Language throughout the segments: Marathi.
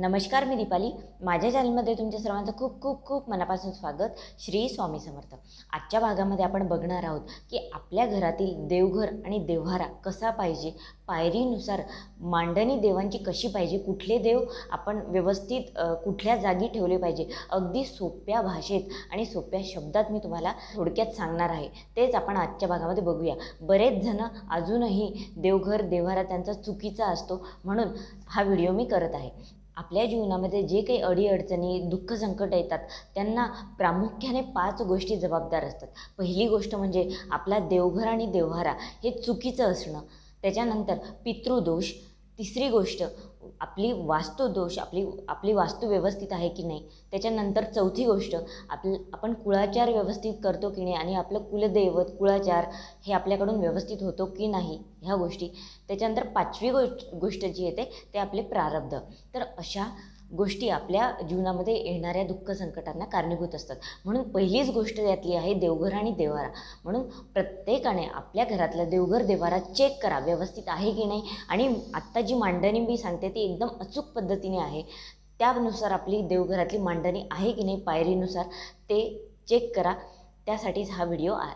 नमस्कार मी दीपाली. माझ्या चॅनलमध्ये तुमच्या सर्वांचं खूप खूप खूप मनापासून स्वागत. श्री स्वामी समर्थ. आजच्या भागामध्ये आपण बघणार आहोत की आपल्या घरातील देवघर आणि देव्हारा कसा पाहिजे? पायरीनुसार मांडणी देवांची कशी पाहिजे? कुठले देव आपण व्यवस्थित कुठल्या जागी ठेवले पाहिजे? अगदी सोप्या भाषेत आणि सोप्या शब्दात मी तुम्हाला थोडक्यात सांगणार आहे. तेच आपण आजच्या भागामध्ये बघूया. बरेच जण अजूनही देवघर देव्हारा त्यांचा चुकीचा असतो म्हणून हा व्हिडिओ मी करत आहे. आपल्या जीवनामध्ये जे काही अडीअडचणी दुःख संकट येतात त्यांना प्रामुख्याने पाच गोष्टी जबाबदार असतात. पहिली गोष्ट म्हणजे आपला देवघर आणि देव्हारा हे चुकीचं असणं. त्याच्यानंतर पितृदोष. तिसरी गोष्ट आपली वास्तुदोष आपली आपली वास्तू व्यवस्थित आहे की नाही त्याच्यानंतर चौथी गोष्ट आपल आपण कुळाचार व्यवस्थित करतो की नाही आणि आपलं कुलदैवत कुळाचार हे आपल्याकडून व्यवस्थित होतो की नाही ह्या गोष्टी. त्याच्यानंतर पाचवी गोष्ट गोष्ट जी येते ते आपले प्रारब्ध. तर अशा गोष्टी आपल्या जीवनामध्ये येणाऱ्या दुःख संकटांना कारणीभूत असतात. म्हणून पहिलीच गोष्ट यातली आहे देवघर आणि देवारा. म्हणून प्रत्येकाने आपल्या घरातलं देवघर देवारा चेक करा व्यवस्थित आहे की नाही? आणि आत्ता जी मांडणी मी सांगते ती एकदम अचूक पद्धतीने आहे. त्यानुसार आपली देवघरातली मांडणी आहे की नाही पायरीनुसार ते चेक करा. त्यासाठीच हा व्हिडिओ आहे.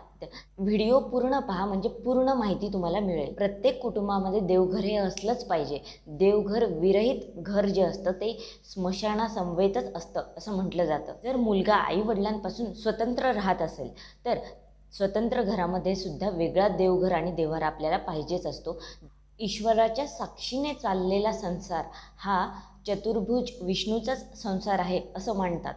व्हिडिओ पूर्ण पहा म्हणजे पूर्ण माहिती तुम्हाला मिळेल. प्रत्येक कुटुंबामध्ये देवघर हे असलंच पाहिजे. देवघर विरहित घर जे असतं ते स्मशानासमवेतच असतं असं म्हटलं जातं. जर मुलगा आईवडिलांपासून स्वतंत्र राहत असेल तर स्वतंत्र घरामध्ये सुद्धा वेगळा देवघर आणि देव्हारा आपल्याला पाहिजेच असतो. ईश्वराच्या साक्षीने चाललेला संसार हा चतुर्भुज विष्णूचाच संसार आहे असं मानतात.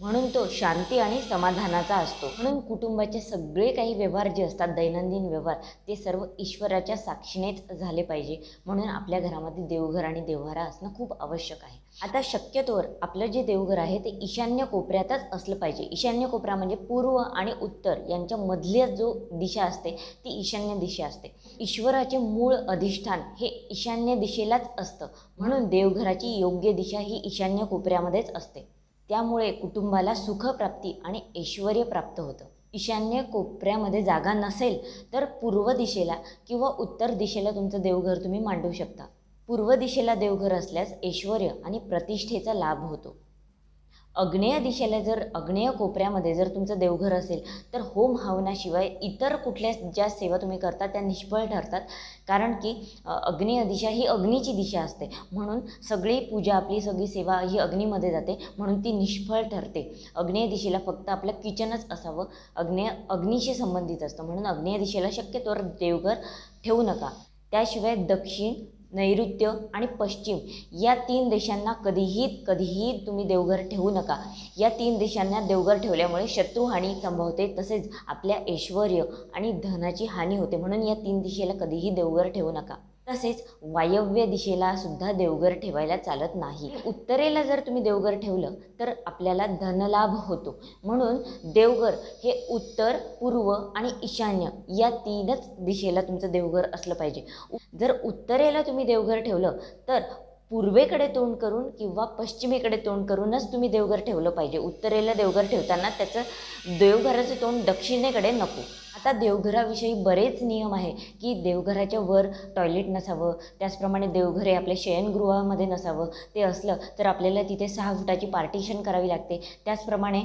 म्हणून तो शांती आणि समाधानाचा असतो. म्हणून कुटुंबाचे सगळे काही व्यवहार जे असतात दैनंदिन व्यवहार ते सर्व ईश्वराच्या साक्षीनेच झाले पाहिजे. म्हणून आपल्या घरामध्ये देवघर आणि देवहारा असणं खूप आवश्यक आहे. आता शक्यतोवर आपलं जे देवघर आहे ते ईशान्य कोपऱ्यातच असलं पाहिजे. ईशान्य कोपरा म्हणजे पूर्व आणि उत्तर यांच्या मधल्या जो दिशा असते ती ईशान्य दिशा असते. ईश्वराचे मूळ अधिष्ठान हे ईशान्य दिशेलाच असतं. म्हणून देवघराची योग्य दिशा ही ईशान्य कोपऱ्यामध्येच असते. त्यामुळे कुटुंबाला सुखप्राप्ती आणि ऐश्वर प्राप्त होतं. ईशान्य कोपऱ्यामध्ये जागा नसेल तर पूर्व दिशेला किंवा उत्तर दिशेला तुमचं देवघर तुम्ही मांडू शकता. पूर्व दिशेला देवघर असल्यास ऐश्वर आणि प्रतिष्ठेचा लाभ होतो. अग्नेय दिशेला जर अग्नेय कोपऱ्यामध्ये जर तुमचं देवघर असेल तर होम हवनाशिवाय इतर कुठल्या ज्या सेवा तुम्ही करता त्या निष्फळ ठरतात. कारण की अग्नेय दिशा ही अग्नीची दिशा असते. म्हणून सगळी पूजा आपली सगळी सेवा ही अग्नीमध्ये जाते. म्हणून ती निष्फळ ठरते. अग्नेय दिशेला फक्त आपलं किचनच असावं. अग्नेय अग्नीशी संबंधित असतं. म्हणून अग्नेय दिशेला शक्यतोवर देवघर ठेवू नका. त्याशिवाय दक्षिण नैऋत्य आणि पश्चिम या तीन देशांना कधीही कधीही तुम्ही देवघर ठेवू नका. या तीन देशांना देवघर ठेवल्यामुळे शत्रुहानी संभवते तसेच आपल्या ऐश्वर आणि धनाची हानी होते. म्हणून या तीन दिशेला कधीही देवघर ठेवू नका. तसेच वायव्य दिशेला सुद्धा देवघर ठेवायला चालत नाही. उत्तरेला जर तुम्ही देवघर ठेवलं तर आपल्याला धनलाभ होतो. म्हणून देवघर हे उत्तर पूर्व आणि ईशान्य या तीनच दिशेला तुमचं देवघर असलं पाहिजे. जर उत्तरेला तुम्ही देवघर ठेवलं तर पूर्वेकडे तोंड करून किंवा पश्चिमेकडे तोंड करूनच तुम्ही देवघर ठेवलं पाहिजे. उत्तरेला देवघर ठेवताना त्याचं देवघराचं तोंड दक्षिणेकडे नको. आता देवघराविषयी बरेच नियम आहे की देवघराच्या वर टॉयलेट नसावं त्याचप्रमाणे देवघर हे आपल्या शयनगृहामध्ये नसावं ते असलं तर आपल्याला तिथे सहा फुटाची पार्टिशन करावी लागते. त्याचप्रमाणे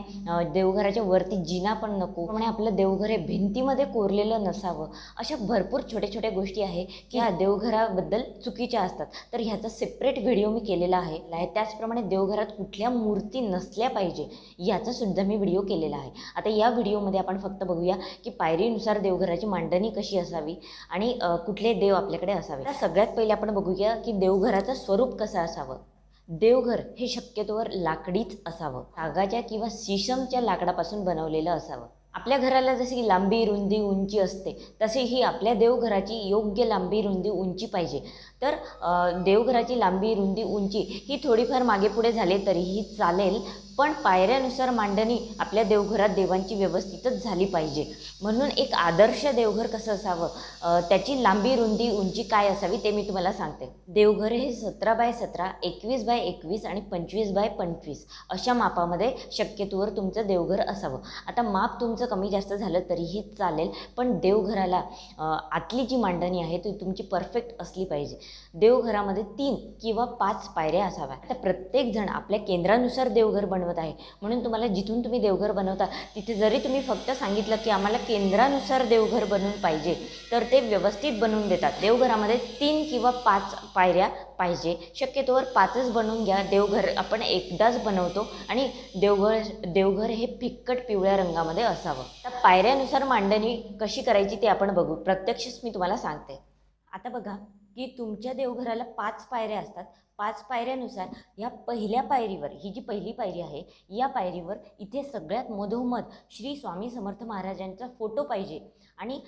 देवघराच्या वरती जिना पण नको. त्याप्रमाणे आपलं देवघर हे भिंतीमध्ये कोरलेलं नसावं. अशा भरपूर छोट्या छोट्या गोष्टी आहे की ह्या देवघराबद्दल चुकीच्या असतात. तर ह्याचा सेपरेट व्हिडिओ मी केलेला आहे. त्याचप्रमाणे देवघरात कुठल्या मूर्ती नसल्या पाहिजे याचा सुद्धा मी व्हिडिओ केलेला आहे. आता या व्हिडिओमध्ये आपण फक्त बघूया की पायरी पायरीनुसार देवघराची मांडणी कशी असावी आणि कुठले देव आपल्याकडे असावे? सगळ्यात पहिले आपण बघूया की देवघराचं स्वरूप कसं असावं? देवघर हे शक्यतोवर लाकडीच असावं. तागाच्या किंवा शिशमच्या लाकडापासून बनवलेलं असावं. आपल्या घराला जशी लांबी रुंदी उंची असते तशी ही आपल्या देवघराची योग्य लांबी रुंदी उंची पाहिजे. तर देवघराची लांबी रुंदी उंची ही थोडीफार मागे पुढे झाले तरीही चालेल. पण पायऱ्यानुसार मांडणी आपल्या देवघरात देवांची व्यवस्थितच झाली पाहिजे. म्हणून एक आदर्श देवघर कसं असावं? त्याची लांबी रुंदी उंची काय असावी ते मी तुम्हाला सांगते. देवघर हे सतरा बाय सतरा एकवीस बाय एकवीस आणि पंचवीस बाय पंचवीस अशा मापामध्ये शक्यतोवर तुमचं देवघर असावं. आता माप तुमचं कमी जास्त झालं तरीही चालेल पण देवघराला आतली जी मांडणी आहे ती तुमची परफेक्ट असली पाहिजे. देवघरामध्ये तीन किंवा पाच पायऱ्या असाव्या. आता प्रत्येक जण आपल्या केंद्रानुसार देवघर बनवत आहे. म्हणून तुम्हाला जिथून तुम्ही देवघर बनवता तिथे जरी तुम्ही फक्त सांगितलं की आम्हाला केंद्रानुसार देवघर बनवून पाहिजे तर ते व्यवस्थित बनवून देतात. देवघरामध्ये तीन किंवा पाच पायऱ्या पाहिजे. शक्यतोवर पाचच बनवून घ्या. देवघर आपण एकदाच बनवतो आणि देवघर देवघर हे फिक्कट पिवळ्या रंगामध्ये असावं. तर पायऱ्यानुसार मांडणी कशी करायची ते आपण बघू. प्रत्यक्षच मी तुम्हाला सांगते. आता बघा. की तुमच्या देवघराला पाच पायऱ्या असतात. पाच पायऱ्यानुसार या पहिल्या पायरीवर ही जी पहिली पायरी आहे या पायरीवर इथे सगळ्यात मधोमध श्री स्वामी समर्थ महाराजांचा फोटो पाहिजे. आणि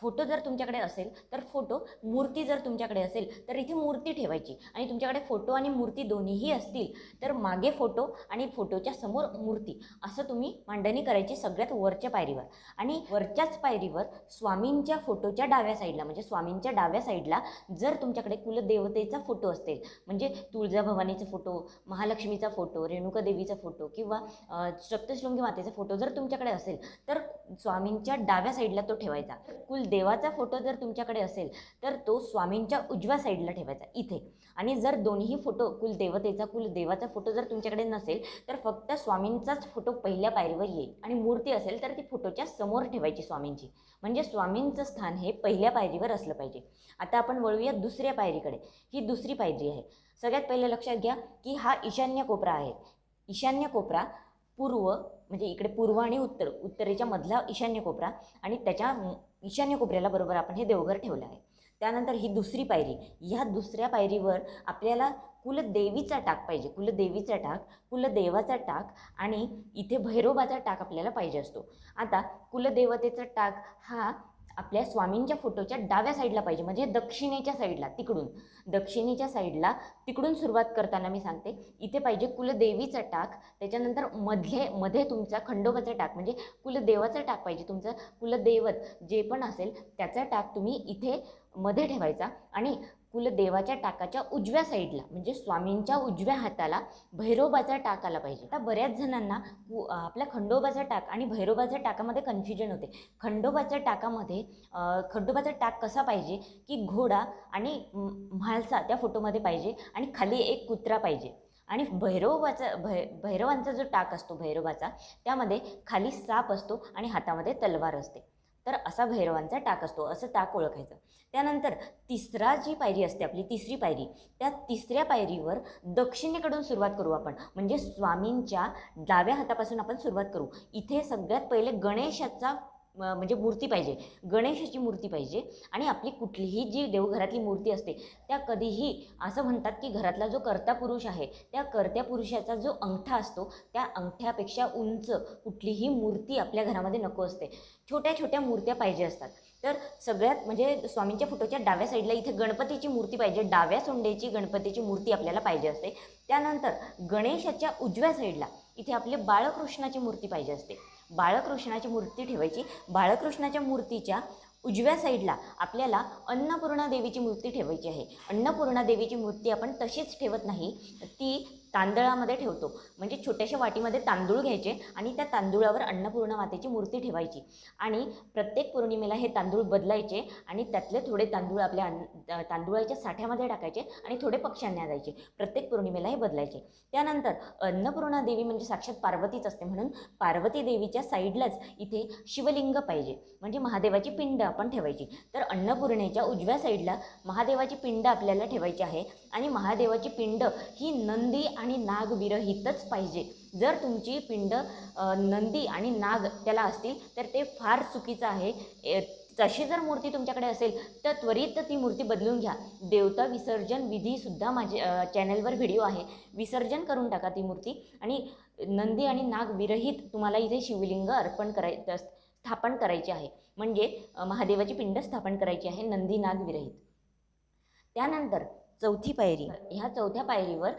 फोटो जर तुमच्याकडे असेल तर फोटो मूर्ती जर तुमच्याकडे असेल तर इथे मूर्ती ठेवायची. आणि तुमच्याकडे फोटो आणि मूर्ती दोन्हीही असतील तर मागे फोटो आणि फोटोच्या समोर मूर्ती. असं तुम्ही मांडणी करायची सगळ्यात वरच्या पायरीवर. आणि वरच्याच पायरीवर स्वामींच्या फोटोच्या डाव्या साईडला म्हणजे स्वामींच्या डाव्या साईडला जर तुमच्याकडे कुलदेवतेचा फोटो असेल म्हणजे तुळजाभवानीचा फोटो महालक्ष्मीचा फोटो रेणुका देवीचा फोटो किंवा सप्तशृंगी मातेचा फोटो जर तुमच्याकडे असेल तर स्वामींच्या डाव्या साईडला तो ठेवायचा. कुलदेवाचा फोटो जर तुमच्याकडे असेल तर तो स्वामींच्या उजव्या साईडला ठेवायचा इथे. आणि जर दोन्ही फोटो कुलदेवतेचा कुलदेवाचा फोटो जर तुमच्याकडे नसेल तर फक्त स्वामींचाच फोटो पहिल्या पायरीवर येईल. आणि मूर्ती असेल तर ती फोटोच्या समोर ठेवायची स्वामींची. म्हणजे स्वामींचं स्थान हे पहिल्या पायरीवर असलं पाहिजे. आता आपण वळूया दुसऱ्या पायरीकडे. ही दुसरी पायरी आहे. सगळ्यात पहिले लक्षात घ्या की हा ईशान्य कोपरा आहे. ईशान्य कोपरा पूर्व म्हणजे इकडे पूर्व आणि उत्तर उत्तरेच्या मधला ईशान्य कोपरा आणि त्याच्या ईशान्य कोपऱ्याला बरोबर आपण हे देवघर ठेवलं आहे. त्यानंतर ही दुसरी पायरी ह्या दुसऱ्या पायरीवर आपल्याला कुलदेवीचा टाक पाहिजे. कुलदेवीचा टाक कुलदेवाचा टाक आणि इथे भैरोबाचा टाक आपल्याला पाहिजे असतो. आता कुलदेवतेचा टाक हा आपल्या स्वामींच्या फोटोच्या डाव्या साईडला पाहिजे म्हणजे दक्षिणेच्या साईडला तिकडून. दक्षिणेच्या साईडला तिकडून सुरुवात करताना मी सांगते इथे पाहिजे कुलदेवीचा टाक त्याच्यानंतर मधले मध्ये तुमचा खंडोबाचा टाक म्हणजे कुलदेवाचा टाक पाहिजे तुमचं कुलदैवत जे पण असेल त्याचा टाक तुम्ही इथे मध्ये ठेवायचा. आणि कुलदेवाच्या टाकाच्या उजव्या साईडला म्हणजे स्वामींच्या उजव्या हाताला भैरोबाचा टाक आला पाहिजे. आता बऱ्याच जणांना कु- आपल्या खंडोबाचा टाक आणि भैरोबाच्या टाकामध्ये कन्फ्युजन होते. खंडोबाच्या टाकामध्ये खंडोबाचा टाक कसा पाहिजे की घोडा आणि म्हालसा त्या फोटोमध्ये पाहिजे आणि खाली एक कुत्रा पाहिजे. आणि भैरवाचा भै भैरवांचा जो टाक असतो भैरवाचा त्यामध्ये खाली साप असतो आणि हातामध्ये तलवार असते. तर असा भैरवांचा टाक असतो असं टाक ओळखायचं. त्यानंतर तिसरा जी पायरी असते आपली तिसरी पायरी. त्या तिसऱ्या पायरीवर दक्षिणेकडून सुरुवात करू आपण. म्हणजे स्वामींच्या डाव्या हातापासून आपण सुरुवात करू. इथे सगळ्यात पहिले गणेशाचा म्हणजे मूर्ती पाहिजे. गणेशाची मूर्ती पाहिजे. आणि आपली कुठलीही जी देवघरातली मूर्ती असते त्या कधीही असं म्हणतात की घरातला जो कर्ता पुरुष आहे त्या कर्त्या पुरुषाचा जो अंगठा असतो त्या अंगठ्यापेक्षा उंच कुठलीही मूर्ती आपल्या घरामध्ये नको असते. छोट्या छोट्या मूर्त्या पाहिजे असतात. तर सगळ्यात म्हणजे स्वामींच्या फोटोच्या डाव्या साईडला इथे गणपतीची मूर्ती पाहिजे डाव्या सोंडेची गणपतीची मूर्ती आपल्याला पाहिजे असते. त्यानंतर गणेशाच्या उजव्या साईडला इथे आपले बाळकृष्णाची मूर्ती पाहिजे असते. बाळकृष्णाची मूर्ती ठेवायची. बाळकृष्णाच्या मूर्तीच्या उजव्या साईडला आपल्याला अन्नपूर्णा देवीची मूर्ती ठेवायची आहे. अन्नपूर्णा देवीची मूर्ती आपण तशीच ठेवत नाही. ती तांदळामध्ये ठेवतो. म्हणजे छोट्याशा वाटीमध्ये तांदूळ घ्यायचे आणि त्या तांदूळावर अन्नपूर्णा मातेची मूर्ती ठेवायची. आणि प्रत्येक पौर्णिमेला हे तांदूळ बदलायचे आणि त्यातले थोडे तांदूळ आपल्या अन्न तांदुळाच्या साठ्यामध्ये टाकायचे आणि थोडे पक्ष्यांना द्यायचे. प्रत्येक पौर्णिमेला हे बदलायचे. त्यानंतर अन्नपूर्णा देवी म्हणजे साक्षात पार्वतीच असते म्हणून पार्वती देवीच्या साईडलाच इथे शिवलिंग पाहिजे. म्हणजे महादेवाची पिंड आपण ठेवायची. तर अन्नपूर्णेच्या उजव्या साईडला महादेवाची पिंड आपल्याला ठेवायची आहे आणि महादेवाची पिंड ही नंदी आणि आणि नागविरहितच पाहिजे. जर तुमची पिंड नंदी आणि नाग त्याला असतील तर ते फार चुकीचं आहे. तशी जर मूर्ती तुमच्याकडे असेल तर त्वरित ती मूर्ती बदलून घ्या. देवता विसर्जन विधीसुद्धा माझे चॅनलवर व्हिडिओ आहे. विसर्जन करून टाका ती मूर्ती आणि नंदी आणि नाग विरहित तुम्हाला इथे शिवलिंग अर्पण कराय स्थापन करायचे आहे. म्हणजे महादेवाची पिंड स्थापन करायची आहे नंदी नाग विरहित. त्यानंतर चौथी पायरी. ह्या चौथ्या पायरीवर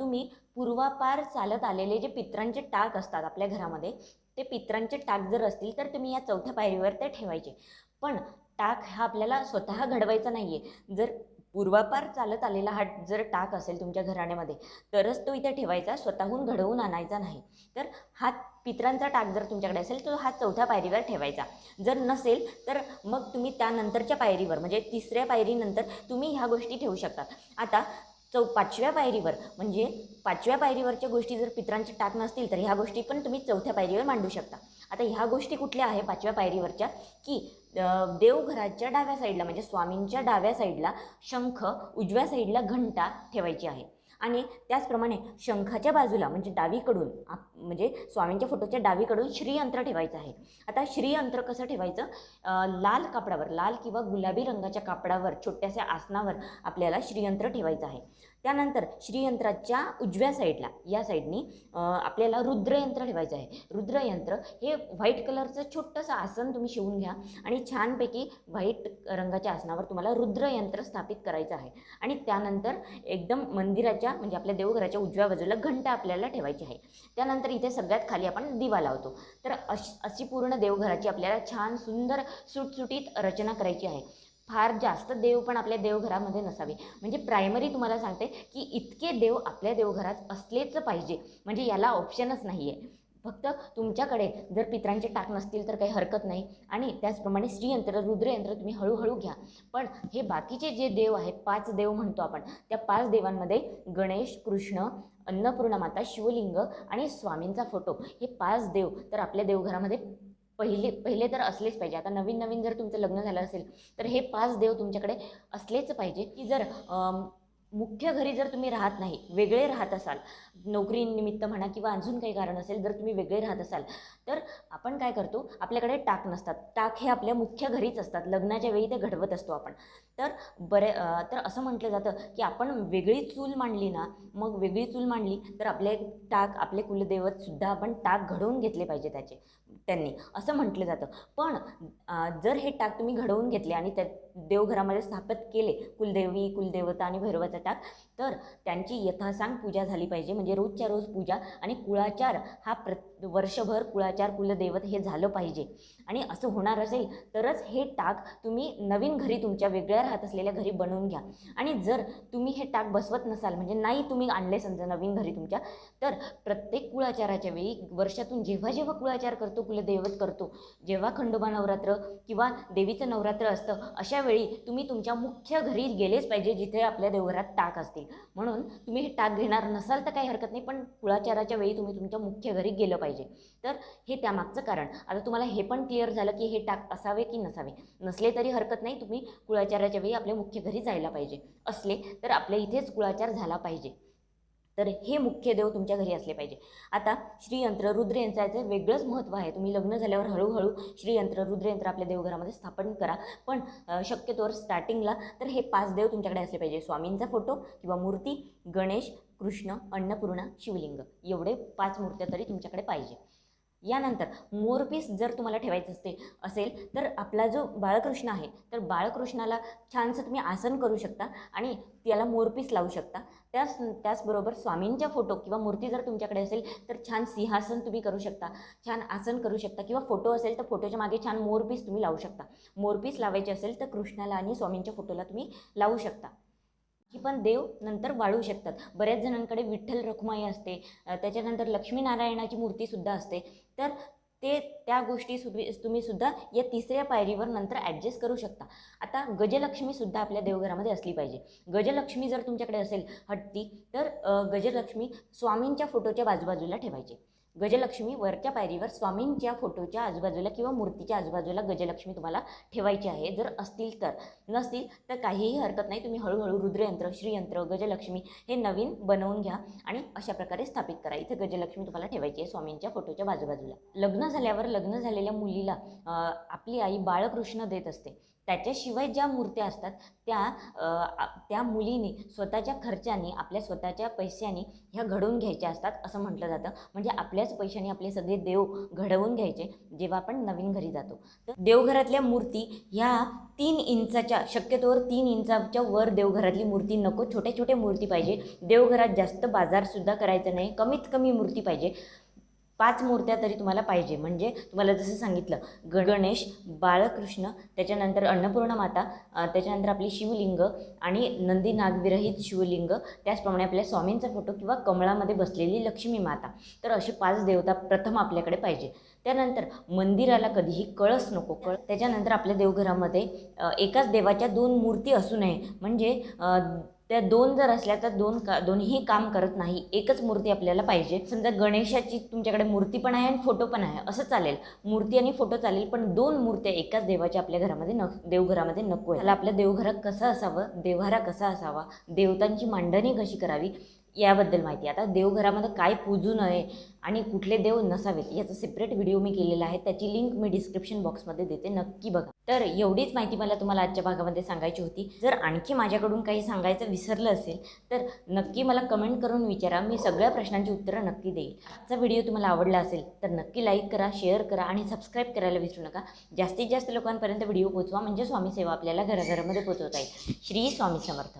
तुम्ही पूर्वापार चालत आलेले जे पित्रांचे टाक असतात आपल्या घरामध्ये ते पित्रांचे टाक जर असतील तर तुम्ही या चौथ्या पायरीवर ते ठेवायचे. पण टाक हा आपल्याला स्वतः घडवायचा नाही आहे जर पूर्वापार चालत आलेला हा जर टाक असेल तुमच्या घराण्यामध्ये तरच तो इथे ठेवायचा स्वतःहून घडवून आणायचा नाही. तर हा पित्रांचा टाक जर तुमच्याकडे असेल तर हा चौथ्या पायरीवर ठेवायचा. जर नसेल तर मग तुम्ही त्यानंतरच्या पायरीवर म्हणजे तिसऱ्या पायरीनंतर तुम्ही ह्या गोष्टी ठेवू शकतात. आता चौ पाचव्या पायरीवर म्हणजे पाचव्या पायरीवरच्या गोष्टी जर पित्रांचे टाक नसतील तर ह्या गोष्टी पण तुम्ही चौथ्या पायरीवर मांडू शकता. आता ह्या गोष्टी कुठल्या आहे पाचव्या पायरीवरच्या? की देवघराच्या डाव्या साईडला म्हणजे स्वामींच्या डाव्या साईडला शंख उजव्या साईडला घंटा ठेवायची आहे. आणि त्याचप्रमाणे शंखाच्या बाजूला म्हणजे डावीकडून आप म्हणजे स्वामींच्या फोटोच्या डावीकडून श्रीयंत्र ठेवायचं आहे. आता श्रीयंत्र कसं ठेवायचं? लाल कापडावर लाल किंवा गुलाबी रंगाच्या कापडावर छोट्याशा आसनावर आपल्याला श्रीयंत्र ठेवायचं आहे. त्यानंतर श्रीयंत्राच्या उजव्या साईडला या साईडनी आपल्याला रुद्रयंत्र ठेवायचं आहे. रुद्रयंत्र हे व्हाईट कलरचं छोटंसं आसन तुम्ही शिवून घ्या आणि छानपैकी व्हाईट रंगाच्या आसनावर तुम्हाला रुद्रयंत्र स्थापित करायचं आहे. आणि त्यानंतर एकदम मंदिराच्या म्हणजे आपल्या देवघराच्या उजव्या बाजूला घंटा आपल्याला ठेवायची आहे. त्यानंतर इथे सगळ्यात खाली आपण दिवा लावतो. तर अश अशी पूर्ण देवघराची आपल्याला छान सुंदर सुटसुटीत रचना करायची आहे. फार जास्त देव पण आपल्या देवघरामध्ये नसावे. म्हणजे प्रायमरी तुम्हाला सांगते की इतके देव आपल्या देवघरात असलेच पाहिजे. म्हणजे याला ऑप्शनच नाही आहे फक्त तुमच्याकडे जर पित्रांचे टाक नसतील तर काही हरकत नाही. आणि त्याचप्रमाणे श्रीयंत्र रुद्रयंत्र तुम्ही हळूहळू घ्या. पण हे बाकीचे जे देव आहेत पाच देव म्हणतो आपण त्या पाच देवांमध्ये गणेश कृष्ण अन्नपूर्णा माता शिवलिंग आणि स्वामींचा फोटो हे पाच देव तर आपल्या देवघरामध्ये पहिले पहिले तर असलेच पाहिजे. आता नवीन नवीन जर तुमचं लग्न झालं असेल तर हे पाच देव तुमच्याकडे असलेच पाहिजे की जर मुख्य घरी जर तुम्ही राहत नाही वेगळे राहत असाल नोकरीनिमित्त म्हणा किंवा अजून काही कारण असेल जर तुम्ही वेगळे राहत असाल तर आपण काय करतो आपल्याकडे टाक नसतात. टाक हे आपल्या मुख्य घरीच असतात. लग्नाच्या वेळी ते घडवत असतो आपण. तर बरे तर असं म्हटलं जातं की आपण वेगळी चूल मांडली ना मग वेगळी चूल मांडली तर आपले टाक आपले कुलदैवतसुद्धा आपण टाक घडवून घेतले पाहिजे त्याचे. त्यांनी असं म्हटलं जातं. पण जर हे टाक तुम्ही घडवून घेतले आणि त्या देवघरामध्ये स्थापित केले. कुलदेवी कुलदेवता आणि भैरवाचा टाक तर त्यांची यथासांग पूजा झाली पाहिजे. म्हणजे रोजच्या रोज पूजा आणि कुळाचार हा प्र वर्षभर कुळाचार कुलदैवत हे झालं पाहिजे. आणि असं होणार असेल तरच हे टाक तुम्ही नवीन घरी तुमच्या वेगळ्या राहत असलेल्या घरी बनवून घ्या. आणि जर तुम्ही हे टाक बसवत नसाल म्हणजे नाही तुम्ही आणले समजा नवीन घरी तुमच्या तर प्रत्येक कुळाचाराच्या वेळी वर्षातून जेव्हा जेव्हा कुळाचार करतो कुलदैवत करतो जेव्हा खंडोबा नवरात्र किंवा देवीचं नवरात्र असतं अशा वेळी तुम्ही तुमच्या मुख्य घरी गेलेच पाहिजे जिथे आपल्या देवघरात टाक असतील. म्हणून तुम्ही हे टाक घेणार नसाल तर काही हरकत नाही पण कुळाचाराच्या वेळी तुम्ही तुमच्या मुख्य घरी गेलं पाहिजे. तर हे त्यामागचं कारण. आता तुम्हाला हे पण क्लिअर झालं की हे टाक असावे की नसावे. नसले तरी हरकत नाही तुम्ही कुळाचाराच्या वेळी आपल्या मुख्य घरी जायला पाहिजे. असले तर आपल्या इथेच कुळाचार झाला पाहिजे. तर हे मुख्य देव तुमच्या घरी असले पाहिजे. आता श्रीयंत्र रुद्रयंत्राचं वेगळंच महत्त्व आहे. तुम्ही लग्न झाल्यावर हळूहळू श्रीयंत्र रुद्रयंत्र आपल्या देवघरामध्ये स्थापन करा. पण शक्यतोवर स्टार्टिंगला तर हे पाच देव तुमच्याकडे असले पाहिजे. स्वामींचा फोटो किंवा मूर्ती गणेश कृष्ण अन्नपूर्णा शिवलिंग. एवढे पाच मूर्त्या तरी तुमच्याकडे पाहिजे. यानंतर मोरपीस जर तुम्हाला ठेवायचं असते असेल तर आपला जो बाळकृष्ण आहे तर बाळकृष्णाला छानसं तुम्ही आसन करू शकता आणि त्याला मोरपीस लावू शकता. त्याच त्याचबरोबर स्वामींच्या फोटो किंवा मूर्ती जर तुमच्याकडे असेल तर छान सिंहासन तुम्ही करू शकता छान आसन करू शकता किंवा फोटो असेल तर फोटोच्या मागे छान मोरपीस तुम्ही लावू शकता. मोरपीस लावायचे असेल तर कृष्णाला आणि स्वामींच्या फोटोला तुम्ही लावू शकता. की पण देव नंतर वाढू शकतात. बऱ्याच जणांकडे विठ्ठल रखुमाई असते त्याच्यानंतर लक्ष्मीनारायणाची मूर्तीसुद्धा असते. तर ते त्या गोष्टी सुद्धा तुम्ही सुद्धा या तिसऱ्या पायरीवर नंतर ॲडजस्ट करू शकता. आता गजलक्ष्मीसुद्धा आपल्या देवघरामध्ये असली पाहिजे. गजलक्ष्मी जर तुमच्याकडे असेल हट्टी तर गजलक्ष्मी स्वामींच्या फोटोच्या बाजूबाजूला ठेवायचे. गजलक्ष्मी वरच्या पायरीवर स्वामींच्या फोटोच्या आजूबाजूला किंवा मूर्तीच्या आजूबाजूला गजलक्ष्मी तुम्हाला ठेवायची आहे. जर असतील तर. नसतील तर काहीही हरकत नाही. तुम्ही हळूहळू रुद्रयंत्र श्रीयंत्र गजलक्ष्मी हे नवीन बनवून घ्या आणि अशा प्रकारे स्थापित करा. इथे गजलक्ष्मी तुम्हाला ठेवायची आहे स्वामींच्या फोटोच्या बाजूबाजूला. लग्न झाल्यावर लग्न झालेल्या मुलीला आपली आई बाळकृष्ण देत असते. त्याच्याशिवाय ज्या मूर्त्या असतात त्या त्या मुलीने स्वतःच्या खर्चाने आपल्या स्वतःच्या पैशाने ह्या घडवून घ्यायच्या असतात असं म्हटलं जातं. म्हणजे आपल्याच पैशाने आपले सगळे देव घडवून घ्यायचे जेव्हा आपण नवीन घरी जातो. तर देवघरातल्या मूर्ती ह्या तीन इंचाच्या शक्यतोवर तीन इंचाच्या वर देवघरातली मूर्ती नको छोट्या छोट्या मूर्ती पाहिजे. देवघरात जास्त बाजारसुद्धा करायचं नाही कमीत कमी मूर्ती पाहिजे. पाच मूर्त्या तरी तुम्हाला पाहिजे. म्हणजे तुम्हाला जसं सांगितलं ग गणेश बाळकृष्ण त्याच्यानंतर अन्नपूर्णा माता त्याच्यानंतर आपली शिवलिंग आणि नंदी नागविरहित शिवलिंग त्याचप्रमाणे आपल्या स्वामींचा फोटो किंवा कमळामध्ये बसलेली लक्ष्मी माता. तर असे पाच देवता प्रथम आपल्याकडे पाहिजे. त्यानंतर मंदिराला कधीही कळस नको. कळ त्याच्यानंतर आपल्या देवघरामध्ये एकाच देवाच्या दोन मूर्ती असू नये. म्हणजे त्या दोन जर असल्या तर दोन का दोन्ही काम करत नाही. एकच मूर्ती आपल्याला पाहिजे. समजा गणेशाची तुमच्याकडे मूर्ती पण आहे आणि फोटो पण आहे. असं चालेल. मूर्ती आणि फोटो चालेल पण दोन मूर्त्या एकाच देवाच्या आपल्या घरामध्ये न देवघरामध्ये नको आहे त्याला आपल्या देवघरात कसं असावं? देव्हारा कसा असावा? देवतांची मांडणी कशी करावी? याबद्दल माहिती. आता देवघरामध्ये काय पूजू नये आणि कुठले देव नसावेत याचा सेपरेट व्हिडिओ मी केलेला आहे. त्याची लिंक मी डिस्क्रिप्शन बॉक्समध्ये देते. नक्की बघा. तर एवढीच माहिती मला तुम्हाला आजच्या भागामध्ये सांगायची होती. जर आणखी माझ्याकडून काही सांगायचं विसरलं असेल तर नक्की मला कमेंट करून विचारा. मी सगळ्या प्रश्नांची उत्तरं नक्की देईल आजचा व्हिडिओ तुम्हाला आवडला असेल तर नक्की लाईक करा शेअर करा आणि सबस्क्राईब करायला विसरू नका. जास्तीत जास्त लोकांपर्यंत व्हिडिओ पोचवा म्हणजे स्वामी सेवा आपल्याला घराघरामध्ये पोचवता येईल. श्री स्वामी समर्थ.